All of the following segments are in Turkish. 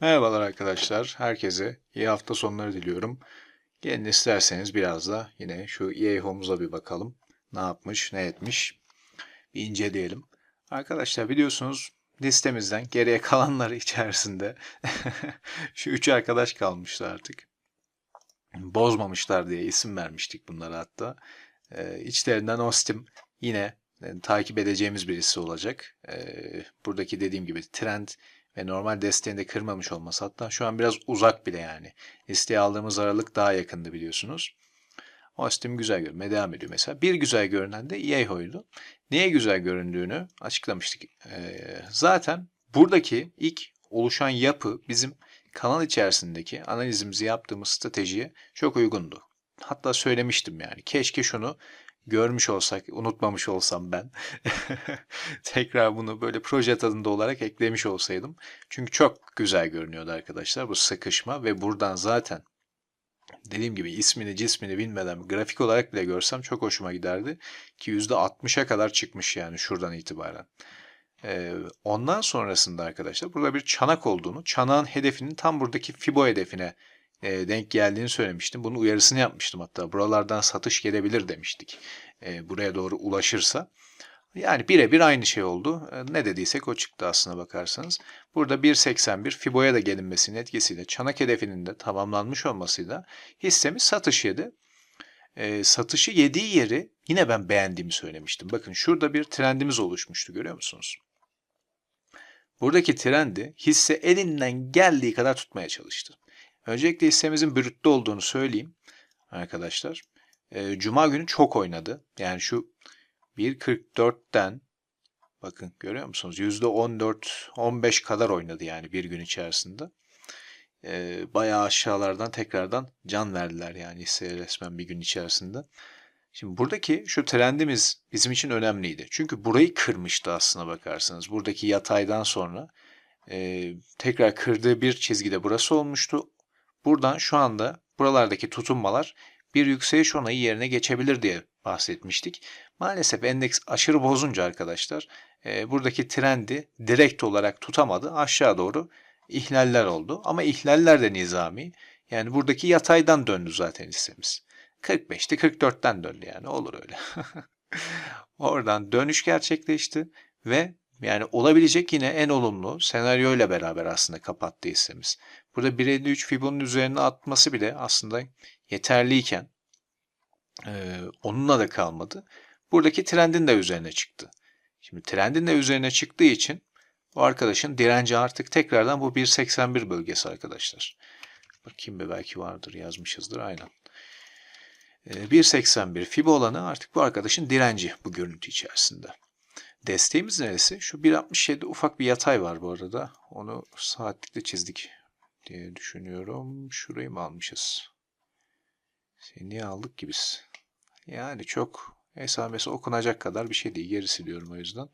Merhabalar arkadaşlar. Herkese iyi hafta sonları diliyorum. Gelin isterseniz biraz da yine şu EA Home'uza bir bakalım. Ne yapmış, ne etmiş. Bir inceleyelim. Arkadaşlar biliyorsunuz listemizden geriye kalanları içerisinde şu üç arkadaş kalmıştı artık. Bozmamışlar diye isim vermiştik bunlara hatta. Ee, içlerinden Ostim yine e, takip edeceğimiz birisi olacak. Ee, buradaki dediğim gibi trend ve normal desteğini de kırmamış olması. Hatta şu an biraz uzak bile yani. Listeye aldığımız aralık daha yakındı biliyorsunuz. Austin güzel görünmeye devam ediyor mesela. Bir güzel görünen de Yeho'ydu. Niye güzel göründüğünü açıklamıştık. Ee, zaten buradaki ilk oluşan yapı bizim kanal içerisindeki analizimizi yaptığımız stratejiye çok uygundu. Hatta söylemiştim yani. Keşke şunu görmüş olsak, unutmamış olsam ben tekrar bunu böyle proje tadında olarak eklemiş olsaydım. Çünkü çok güzel görünüyordu arkadaşlar bu sıkışma ve buradan zaten dediğim gibi ismini cismini bilmeden grafik olarak bile görsem çok hoşuma giderdi. Ki %60'a kadar çıkmış yani şuradan itibaren. Ee, ondan sonrasında arkadaşlar burada bir çanak olduğunu, çanağın hedefinin tam buradaki Fibo hedefine e, denk geldiğini söylemiştim. Bunun uyarısını yapmıştım hatta. Buralardan satış gelebilir demiştik. E, buraya doğru ulaşırsa. Yani birebir aynı şey oldu. E, ne dediysek o çıktı aslına bakarsanız. Burada 1.81 Fibo'ya da gelinmesinin etkisiyle çanak hedefinin de tamamlanmış olmasıyla hissemiz satış yedi. E, satışı yediği yeri yine ben beğendiğimi söylemiştim. Bakın şurada bir trendimiz oluşmuştu görüyor musunuz? Buradaki trendi hisse elinden geldiği kadar tutmaya çalıştı. Öncelikle hissemizin brütte olduğunu söyleyeyim arkadaşlar. E, Cuma günü çok oynadı. Yani şu 1.44'ten bakın görüyor musunuz? %14-15 kadar oynadı yani bir gün içerisinde. E, bayağı aşağılardan tekrardan can verdiler yani hisseye resmen bir gün içerisinde. Şimdi buradaki şu trendimiz bizim için önemliydi. Çünkü burayı kırmıştı aslına bakarsanız. Buradaki yataydan sonra e, tekrar kırdığı bir çizgide burası olmuştu. Buradan şu anda buralardaki tutunmalar bir yükseliş onayı yerine geçebilir diye bahsetmiştik. Maalesef endeks aşırı bozunca arkadaşlar e, buradaki trendi direkt olarak tutamadı. Aşağı doğru ihlaller oldu. Ama ihlaller de nizami. Yani buradaki yataydan döndü zaten hissemiz. 45'ti 44'ten döndü yani olur öyle. Oradan dönüş gerçekleşti ve yani olabilecek yine en olumlu senaryo ile beraber aslında kapattı hissemiz. Burada 1.53 Fibon'un üzerine atması bile aslında yeterliyken e, onunla da kalmadı. Buradaki trendin de üzerine çıktı. Şimdi trendin de üzerine çıktığı için bu arkadaşın direnci artık tekrardan bu 1.81 bölgesi arkadaşlar. Bakayım bir belki vardır yazmışızdır aynen. 1.81 Fibo olanı artık bu arkadaşın direnci bu görüntü içerisinde. Desteğimiz neresi? Şu 1.67 ufak bir yatay var bu arada. Onu saatlikte çizdik diye düşünüyorum. Şurayı mı almışız? Seni aldık ki biz? Yani çok esamesi okunacak kadar bir şey değil. Gerisi diyorum o yüzden.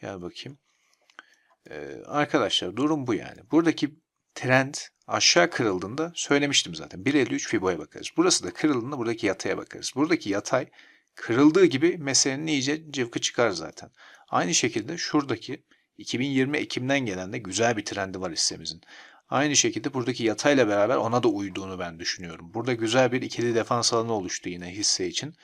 Gel bakayım. Ee, arkadaşlar durum bu yani. Buradaki trend aşağı kırıldığında söylemiştim zaten. 1.53 Fibo'ya bakarız. Burası da kırıldığında buradaki yataya bakarız. Buradaki yatay kırıldığı gibi meselenin iyice cıvkı çıkar zaten. Aynı şekilde şuradaki 2020 Ekim'den gelen de güzel bir trendi var hissemizin. Aynı şekilde buradaki yatayla beraber ona da uyduğunu ben düşünüyorum. Burada güzel bir ikili defans alanı oluştu yine hisse için.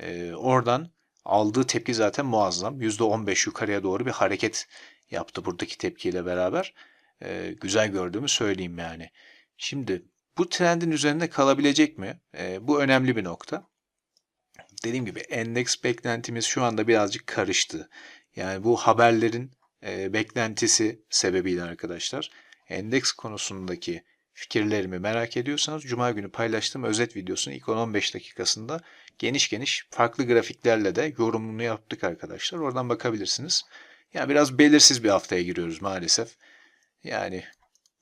Ee, oradan aldığı tepki zaten muazzam. %15 yukarıya doğru bir hareket yaptı buradaki tepkiyle beraber. Ee, güzel gördüğümü söyleyeyim yani. Şimdi bu trendin üzerinde kalabilecek mi? Ee, bu önemli bir nokta. Dediğim gibi endeks beklentimiz şu anda birazcık karıştı. Yani bu haberlerin e, beklentisi sebebiyle arkadaşlar endeks konusundaki fikirlerimi merak ediyorsanız Cuma günü paylaştığım özet videosunun ilk 10-15 dakikasında geniş geniş farklı grafiklerle de yorumunu yaptık arkadaşlar. Oradan bakabilirsiniz. Yani biraz belirsiz bir haftaya giriyoruz maalesef. Yani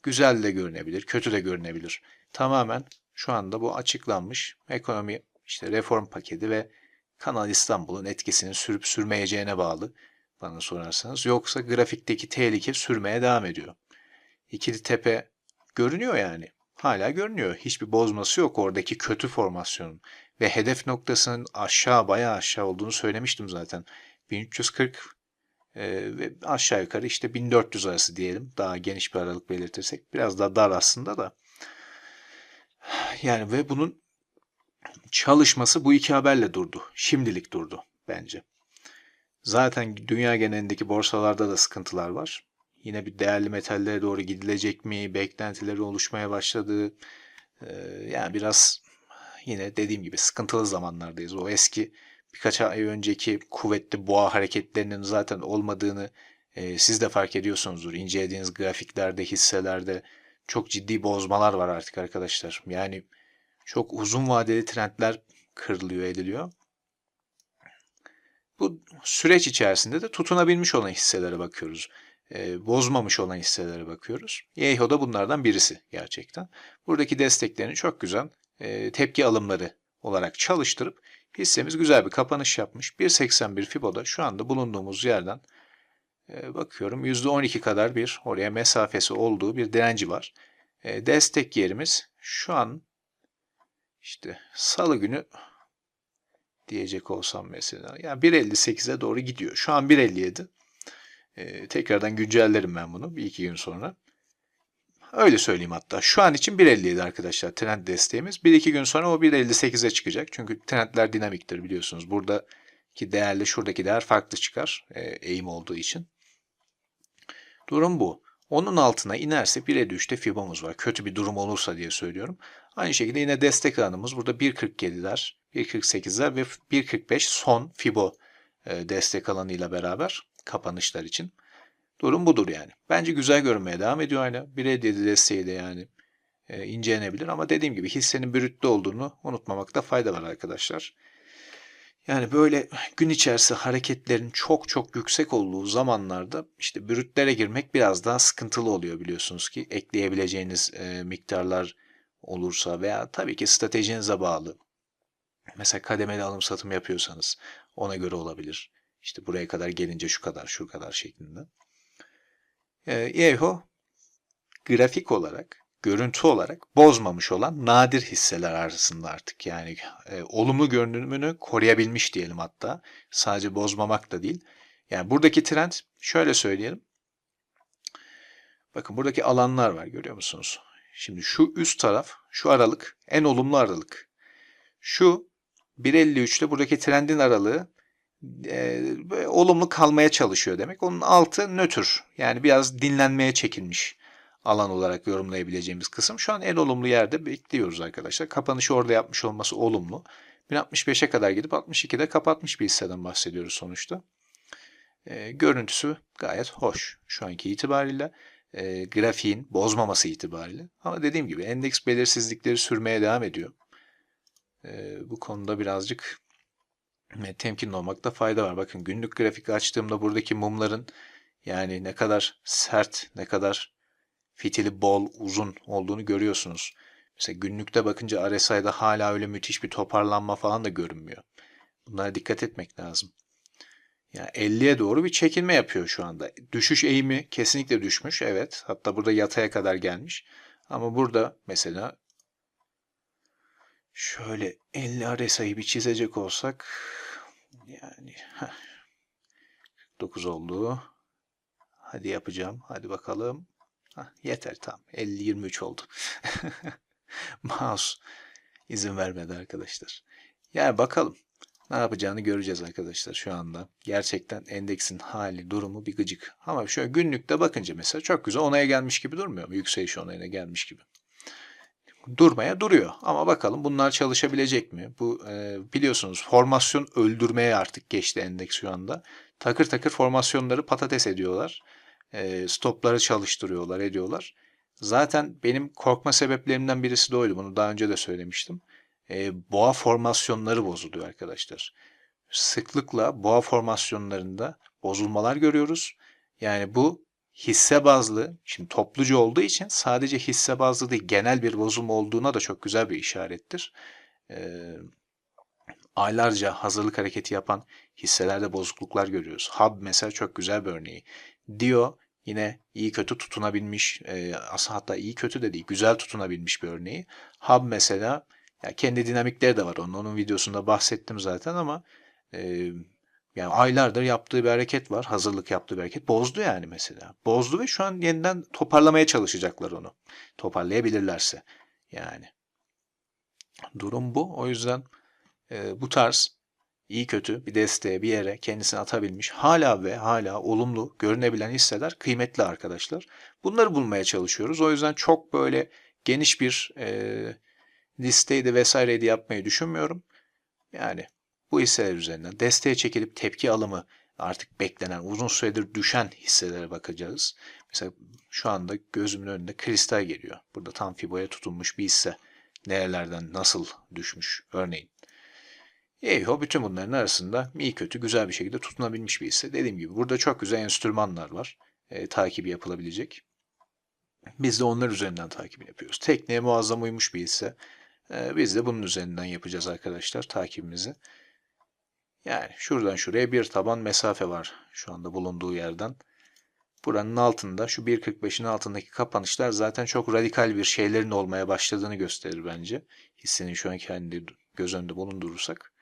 güzel de görünebilir, kötü de görünebilir. Tamamen şu anda bu açıklanmış ekonomi işte reform paketi ve Kanal İstanbul'un etkisini sürüp sürmeyeceğine bağlı bana sorarsanız. Yoksa grafikteki tehlike sürmeye devam ediyor. İkili tepe görünüyor yani. Hala görünüyor. Hiçbir bozması yok oradaki kötü formasyonun. Ve hedef noktasının aşağı bayağı aşağı olduğunu söylemiştim zaten. 1340 Ee, ve aşağı yukarı işte 1400 arası diyelim. Daha geniş bir aralık belirtirsek. Biraz daha dar aslında da. Yani ve bunun çalışması bu iki haberle durdu. Şimdilik durdu bence. Zaten dünya genelindeki borsalarda da sıkıntılar var. Yine bir değerli metallere doğru gidilecek mi? Beklentileri oluşmaya başladı. Ee, yani biraz yine dediğim gibi sıkıntılı zamanlardayız. O eski birkaç ay önceki kuvvetli boğa hareketlerinin zaten olmadığını e, siz de fark ediyorsunuzdur. İncelediğiniz grafiklerde, hisselerde çok ciddi bozmalar var artık arkadaşlar. Yani çok uzun vadeli trendler kırılıyor, ediliyor. Bu süreç içerisinde de tutunabilmiş olan hisselere bakıyoruz. E, bozmamış olan hisselere bakıyoruz. Yeyho da bunlardan birisi gerçekten. Buradaki desteklerini çok güzel e, tepki alımları olarak çalıştırıp hissemiz güzel bir kapanış yapmış. 1.81 Fibo'da şu anda bulunduğumuz yerden e, bakıyorum %12 kadar bir oraya mesafesi olduğu bir direnci var. E, destek yerimiz şu an işte salı günü diyecek olsam mesela. Yani 1.58'e doğru gidiyor. Şu an 1.57. Ee, tekrardan güncellerim ben bunu bir iki gün sonra. Öyle söyleyeyim hatta. Şu an için 1.57 arkadaşlar trend desteğimiz. Bir iki gün sonra o 1.58'e çıkacak. Çünkü trendler dinamiktir biliyorsunuz. Buradaki değerle şuradaki değer farklı çıkar. E, eğim olduğu için. Durum bu. Onun altına inerse 1.53'te Fibomuz var. Kötü bir durum olursa diye söylüyorum. Aynı şekilde yine destek alanımız burada 1.47'ler, 1.48'ler ve 1.45 son Fibo e, destek alanıyla beraber kapanışlar için. Durum budur yani. Bence güzel görünmeye devam ediyor hala. 1.57 desteği de yani e, incelenebilir ama dediğim gibi hissenin bürütte olduğunu unutmamakta fayda var arkadaşlar. Yani böyle gün içerisinde hareketlerin çok çok yüksek olduğu zamanlarda işte bürütlere girmek biraz daha sıkıntılı oluyor biliyorsunuz ki. Ekleyebileceğiniz e, miktarlar olursa veya tabii ki stratejinize bağlı. Mesela kademeli alım satım yapıyorsanız ona göre olabilir. İşte buraya kadar gelince şu kadar şu kadar şeklinde. E, grafik olarak görüntü olarak bozmamış olan nadir hisseler arasında artık. Yani e, olumlu görünümünü koruyabilmiş diyelim hatta. Sadece bozmamak da değil. Yani buradaki trend şöyle söyleyelim. Bakın buradaki alanlar var görüyor musunuz? Şimdi şu üst taraf, şu aralık en olumlu aralık. Şu 1.53 ile buradaki trendin aralığı e, olumlu kalmaya çalışıyor demek. Onun altı nötr. Yani biraz dinlenmeye çekilmiş alan olarak yorumlayabileceğimiz kısım. Şu an en olumlu yerde bekliyoruz arkadaşlar. Kapanışı orada yapmış olması olumlu. 1065'e kadar gidip 62'de kapatmış bir hisseden bahsediyoruz sonuçta. E, görüntüsü gayet hoş şu anki itibariyle. E, grafiğin bozmaması itibariyle. Ama dediğim gibi endeks belirsizlikleri sürmeye devam ediyor. E, bu konuda birazcık temkinli olmakta fayda var. Bakın günlük grafik açtığımda buradaki mumların yani ne kadar sert, ne kadar fitili bol, uzun olduğunu görüyorsunuz. Mesela günlükte bakınca RSI'da hala öyle müthiş bir toparlanma falan da görünmüyor. Bunlara dikkat etmek lazım. Yani 50'ye doğru bir çekilme yapıyor şu anda. Düşüş eğimi kesinlikle düşmüş. Evet. Hatta burada yataya kadar gelmiş. Ama burada mesela şöyle 50 RSI'yi bir çizecek olsak yani 9 oldu. Hadi yapacağım. Hadi bakalım. Hah, yeter tamam. 50-23 oldu. Mouse izin vermedi arkadaşlar. Yani bakalım. Ne yapacağını göreceğiz arkadaşlar şu anda. Gerçekten endeksin hali, durumu bir gıcık. Ama şöyle günlükte bakınca mesela çok güzel onaya gelmiş gibi durmuyor mu? Yükseliş onayına gelmiş gibi. Durmaya duruyor. Ama bakalım bunlar çalışabilecek mi? Bu e, biliyorsunuz formasyon öldürmeye artık geçti endeks şu anda. Takır takır formasyonları patates ediyorlar e, stopları çalıştırıyorlar, ediyorlar. Zaten benim korkma sebeplerimden birisi de oydu. Bunu daha önce de söylemiştim. E, boğa formasyonları bozuluyor arkadaşlar. Sıklıkla boğa formasyonlarında bozulmalar görüyoruz. Yani bu hisse bazlı, şimdi toplucu olduğu için sadece hisse bazlı değil genel bir bozulma olduğuna da çok güzel bir işarettir. E, aylarca hazırlık hareketi yapan hisselerde bozukluklar görüyoruz. Hub mesela çok güzel bir örneği. Dio yine iyi kötü tutunabilmiş, e, aslında hatta iyi kötü de değil, güzel tutunabilmiş bir örneği. Hub mesela ya kendi dinamikleri de var onun. Onun videosunda bahsettim zaten ama e, Yani aylardır yaptığı bir hareket var. Hazırlık yaptığı bir hareket. Bozdu yani mesela. Bozdu ve şu an yeniden toparlamaya çalışacaklar onu. Toparlayabilirlerse. Yani. Durum bu. O yüzden e, bu tarz iyi kötü bir desteğe bir yere kendisini atabilmiş hala ve hala olumlu görünebilen hisseler kıymetli arkadaşlar. Bunları bulmaya çalışıyoruz. O yüzden çok böyle geniş bir e, listeydi vesaireydi yapmayı düşünmüyorum. Yani bu hisseler üzerinden desteğe çekilip tepki alımı artık beklenen uzun süredir düşen hisselere bakacağız. Mesela şu anda gözümün önünde kristal geliyor. Burada tam fiboya tutunmuş bir hisse. Nerelerden nasıl düşmüş örneğin. EIHO bütün bunların arasında iyi kötü güzel bir şekilde tutunabilmiş bir hisse. Dediğim gibi burada çok güzel enstrümanlar var. E, takibi yapılabilecek. Biz de onlar üzerinden takibini yapıyoruz. Tekneye muazzam uymuş bir hisse. E, biz de bunun üzerinden yapacağız arkadaşlar takibimizi. Yani şuradan şuraya bir taban mesafe var şu anda bulunduğu yerden. Buranın altında şu 1.45'in altındaki kapanışlar zaten çok radikal bir şeylerin olmaya başladığını gösterir bence. Hissenin şu anki halinde göz önünde bulundurursak.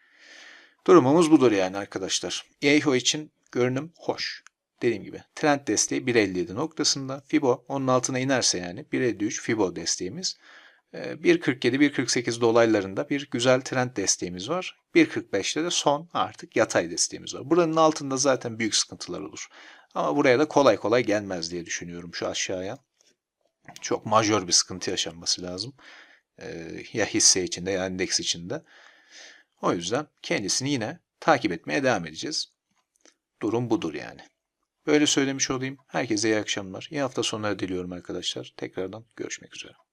Durumumuz budur yani arkadaşlar. EIHO için görünüm hoş. Dediğim gibi trend desteği 1.57 noktasında. Fibo onun altına inerse yani 1.53 Fibo desteğimiz. 1.47-1.48 dolaylarında bir güzel trend desteğimiz var. 1.45'te de son artık yatay desteğimiz var. Buranın altında zaten büyük sıkıntılar olur. Ama buraya da kolay kolay gelmez diye düşünüyorum şu aşağıya. Çok majör bir sıkıntı yaşanması lazım. Ya hisse içinde ya endeks içinde. O yüzden kendisini yine takip etmeye devam edeceğiz. Durum budur yani. Böyle söylemiş olayım. Herkese iyi akşamlar. İyi hafta sonları diliyorum arkadaşlar. Tekrardan görüşmek üzere.